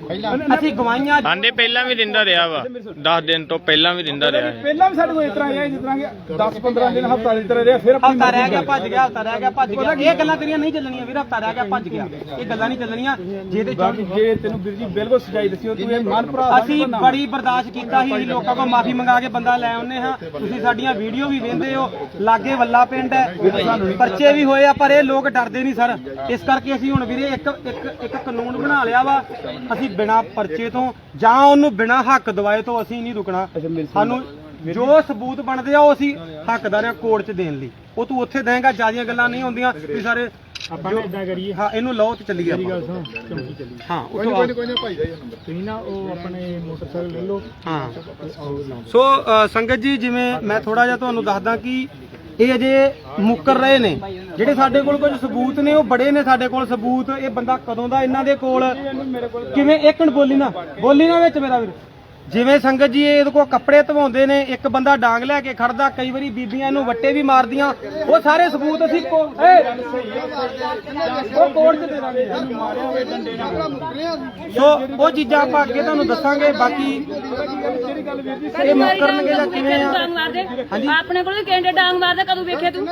ਅਸੀਂ ਗਵਾਈਆਂ ਆਂਦੇ ਪਹਿਲਾਂ ਵੀ ਰਿੰਦਾ ਰਿਹਾ ਵਾ। 10 ਦਿਨ ਤੋਂ ਪਹਿਲਾਂ ਵੀ ਰਿੰਦਾ ਰਿਹਾ। ਹੈ ਪਹਿਲਾਂ ਵੀ ਸਾਡੇ ਕੋਲ ਇਸ ਤਰ੍ਹਾਂ ਆਇਆ ਜਿਸ ਤਰ੍ਹਾਂ ਕਿ 10 15 ਦਿਨ ਹਫਤਾ ਦੀ ਤਰ੍ਹਾਂ ਰਿਹਾ ਫਿਰ ਆਪਣੀ ਹਫਤਾ ਰਹਿ ਗਿਆ ਭੱਜ ਗਿਆ ਹਫਤਾ ਰਹਿ ਗਿਆ ਭੱਜ ਗਿਆ। ਇਹ ਗੱਲਾਂ ਤੇਰੀਆਂ ਨਹੀਂ ਚੱਲਣੀਆਂ ਵੀਰ ਹਫਤਾ ਰਹਿ ਗਿਆ ਭੱਜ ਗਿਆ। ਇਹ ਗੱਲਾਂ ਨਹੀਂ ਚੱਲਣੀਆਂ। ਜੇ ਤੇ ਬਾਕੀ ਜੇ ਤੈਨੂੰ ਵੀਰ ਜੀ ਬਿਲਕੁਲ ਸਜਾਈ ਦੱਸਿਓ ਤੂੰ ਇਹ ਮਨ ਭਰਾ ਅਸੀਂ ਬੜੀ ਬਰਦਾਸ਼ਤ ਕੀਤਾ ਸੀ ਅਸੀਂ ਲੋਕਾਂ ਕੋਲ ਮਾਫੀ ਮੰਗਾ ਕੇ ਬੰਦਾ ਲੈ ਆਉਨੇ ਹਾਂ। ਤੁਸੀਂ ਸਾਡੀਆਂ ਵੀਡੀਓ ਵੀ ਵੇਖਦੇ ਹੋ। ਲਾਗੇ ਵੱਲਾ ਪਿੰਡ ਹੈ। ਪਰਚੇ ਵੀ ਹੋਏ ਆ ਪਰ ਇਹ ਲੋਕ ਡਰਦੇ ਨਹੀਂ ਸਰ। ਇਸ ਕਰਕੇ ਅਸੀਂ ਹੁਣ ਵੀਰੇ ਇੱਕ ਇੱਕ ਇੱਕ ਕਾਨੂੰਨ ਬਣਾ ਲਿਆ ਵਾ। ਅਸੀਂ ਬਿਨਾ ਪਰਚੇ ਤੋਂ ਜਾਂ ਉਹਨੂੰ ਬਿਨਾ ਹੱਕ ਦਵਾਏ ਤੋਂ ਅਸੀਂ ਨਹੀਂ ਰੁਕਣਾ। ਸਾਨੂੰ ਜੋ ਸਬੂਤ ਬਣਦੇ ਆ ਉਹ ਅਸੀਂ ਹੱਕਦਾਰ ਆ ਕੋਰਟ 'ਚ ਦੇਣ ਲਈ। ਉਹ ਤੂੰ ਉੱਥੇ ਦੇਂਗਾ ਜਿਆਦੀਆਂ ਗੱਲਾਂ ਨਹੀਂ ਹੁੰਦੀਆਂ ਵੀ ਸਾਰੇ ਆਪਾਂ ਇਦਾਂ ਕਰੀਏ। ਹਾਂ ਇਹਨੂੰ ਲਓ ਤੇ ਚੱਲੀਏ ਆਪਾਂ। ਹਾਂ ਕੋਈ। ਕੋਈ ਨਹੀਂ ਭਾਈ ਦਾ ਨੰਬਰ ਤੁਸੀਂ ਨਾ ਉਹ ਆਪਣੇ ਮੋਟਰਸਾਈਕਲ ਲੈ ਲਓ। ਹਾਂ। ਸੋ ਸੰਗਤ ਜੀ ਜਿਵੇਂ ਮੈਂ ਥੋੜਾ ਜਿਹਾ ਤੁਹਾਨੂੰ ਦੱਸਦਾ ਕਿ ਇਹ ਅਜੇ ਮੁੱਕਰ ਰਹੇ ਨੇ। ਜਿਹੜੇ ਸਾਡੇ ਕੋਲ ਕੁਝ ਸਬੂਤ ਨੇ, ਉਹ ਬੜੇ ਨੇ ਸਾਡੇ ਕੋਲ ਸਬੂਤ। ਇਹ ਬੰਦਾ ਕਦੋਂ ਦਾ ਇਹਨਾਂ ਦੇ ਕੋਲ? ਕਿਵੇਂ? ਇੱਕ ਮਿੰਟ ਬੋਲੀ ਨਾ। ਬੋਲੀ ਨਾ ਵਿੱਚ ਮੇਰਾ ਵੀਰ। ਜਿਵੇਂ ਸੰਗਤ ਜੀ ਇਹ ਇਹਦੇ ਕੋਲ ਕੱਪੜੇ ਧਵਾਉਂਦੇ ਨੇ ਇੱਕ ਬੰਦਾ ਡਾਂਗ ਲੈ ਕੇ ਖੜਦਾ ਕਈ ਵਾਰੀ ਬੀਬੀਆਂ ਇਹਨੂੰ ਵੱਟੇ ਵੀ ਮਾਰਦੀਆਂ। ਉਹ ਸਾਰੇ ਸਬੂਤ ਅਸੀਂ ਕੋ- ਏ ਉਹ ਕੋਰਟ 'ਚ ਦੇ ਦਾਂਗੇ। ਸੋ ਉਹ ਚੀਜ਼ਾਂ ਆਪਾਂ ਅੱਗੇ ਤੁਹਾਨੂੰ ਦੱਸਾਂਗੇ ਬਾਕੀ ਇਹ ਮੁੱਕਰਨਗੇ ਜਾਂ ਕਿਵੇਂ ਆ? ਡਾਂਗ ਮਾਰਦੇ ਆਪਣੇ ਕੋਲ ਕੈਂਡੇ ਡਾਂਗ ਮਾਰਦੇ ਕਦੋਂ ਵੇਖਿਆ ਤੂੰ?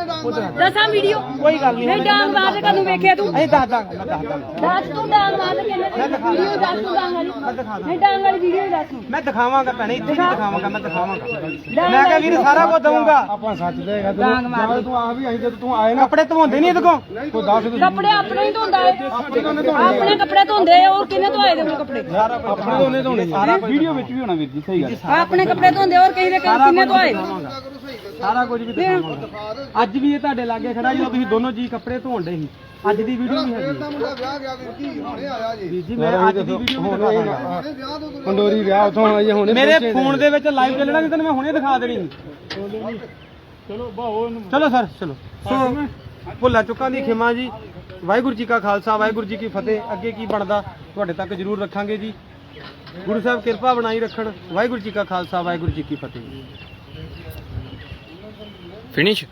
ਦੱਸਾਂ ਵੀਡੀਓ? ਕੋਈ ਗੱਲ ਨਹੀਂ। ਡਾਂਗ ਮਾਰਦੇ ਕਦੋਂ ਵੇਖਿਆ ਤੂੰ? ਅਸੀਂ ਦੱਸ ਦਾਂਗੇ ਮੈਂ ਦੱਸ ਦਾਂਗਾ। ਦੱਸ ਤੂੰ ਡਾਂਗ ਮਾਰਦੇ ਕਿੰਨੇ ਵੀਡੀਓ ਦੱਸ ਤੂੰ ਡਾਂਗ ਵਾਲੀ ਨਹੀਂ ਡਾਂਗ ਵਾਲੀ ਵੀਡੀਓ ਦੱਸ ਤੂੰ। ਮੈਂ ਦਿਖਾਵਾਂਗਾ ਭੈਣੇ ਇੱਥੇ ਨਹੀਂ ਦਿਖਾਵਾਂਗਾ ਮੈਂ ਦਿਖਾਵਾਂਗਾ। ਮੈਂ ਕਿਹਾ ਵੀਰ ਸਾਰਾ ਕੁਝ ਦਊਂਗਾ। ਆਪਾਂ ਸੱਚ ਦੇਗਾ ਡਾਂਗ ਮਾਰਦੇ ਤੂੰ ਆ ਵੀ ਆਈ ਜਦ ਤੂੰ ਆਏ ਨਾ ਕੱਪੜੇ ਧਵਾਉਂਦੇ ਨਹੀਂ ਇਹਦੇ ਤੂੰ ਦੱਸ ਕੱਪੜੇ ਆਪਣੇ ਹੀ ਧੋਂਦਾ ਏ ਆਪਣੇ ਕੱਪੜੇ ਧੋਂਦੇ ਆ, ਹੋਰ ਕਿੰਨੇ ਧੋਏ ਦੇ ਕੱਪੜੇ? ਆਪਣੇ ਦੋਨੇ ਧੋਣੇ ਸਾਰਾ ਵੀਡੀਓ ਵਿੱਚ ਵੀ ਹੋਣਾ ਵੀਰ ਜੀ ਸਹੀ ਗੱਲ ਆਪਣੇ ਕੱਪੜੇ ਧੋਂਦੇ ਹੋਰ ਕਿਸੇ ਦੇ ਕਿੰਨੇ ਧੋਏ? ਸਾਰਾ ਕੁਝ ਵੀ ਦਿਖਾਵਾਂਗਾ। ਅੱਜ ਵੀ ਇਹ ਤੁਹਾਡੇ ਲਾਗੇ ਖੜਾ ਜਦੋਂ ਤੁਸੀਂ ਦੋਨੋਂ ਜੀ ਕੱਪੜੇ ਧੋਣ ਡੇ ਸੀ। ਅੱਜ ਦੀ ਵੀਡੀਓ ਵੀ ਹੈਗੀ। ਮੁੰਡਾ ਵਿਆਹ ਗਿਆ ਵੀਰ ਜੀ ਹੁਣੇ ਆਇਆ ਜੀ। ਵੀਰ ਜੀ ਮੈਂ ਅੱਜ ਦੀ ਵੀਡੀਓ ਵੀ ਦਿਖਾਵਾਂਗਾ ਪੰਡੋਰੀ ਵਿਆਹ ਉਥੋਂ ਆਈ ਹੁਣੇ ਮੇਰੇ ਫੋਨ ਦੇ ਵਿੱਚ ਲਾਈਵ ਚੱਲਣਾ ਨਹੀਂ ਤੈਨੂੰ ਮੈਂ ਹੁਣੇ ਦਿਖਾ ਦੇਣੀ। ਚਲੋ ਬਾਹੋ ਇਹਨੂੰ ਚਲੋ ਸਰ ਚਲੋ। ਸੋ ਭੁੱਲਾ ਚੁੱਕਾਂ ਦੀ ਖਿਮਾ ਜੀ। ਵਾਹਿਗੁਰੂ ਜੀ ਕਾ ਖਾਲਸਾ ਵਾਹਿਗੁਰੂ ਜੀ ਕੀ ਫਤਿਹ। ਅੱਗੇ ਕੀ ਬਣਦਾ ਤੁਹਾਡੇ ਤੱਕ ਜਰੂਰ ਰੱਖਾਂਗੇ ਜੀ। ਗੁਰੂ ਸਾਹਿਬ ਕਿਰਪਾ ਬਣਾਈ ਰੱਖਣ। ਵਾਹਿਗੁਰੂ ਜੀ ਕਾ ਖਾਲਸਾ ਵਾਹਿਗੁਰੂ ਜੀ ਕੀ ਫਤਿਹ। ਫਿਨਿਸ਼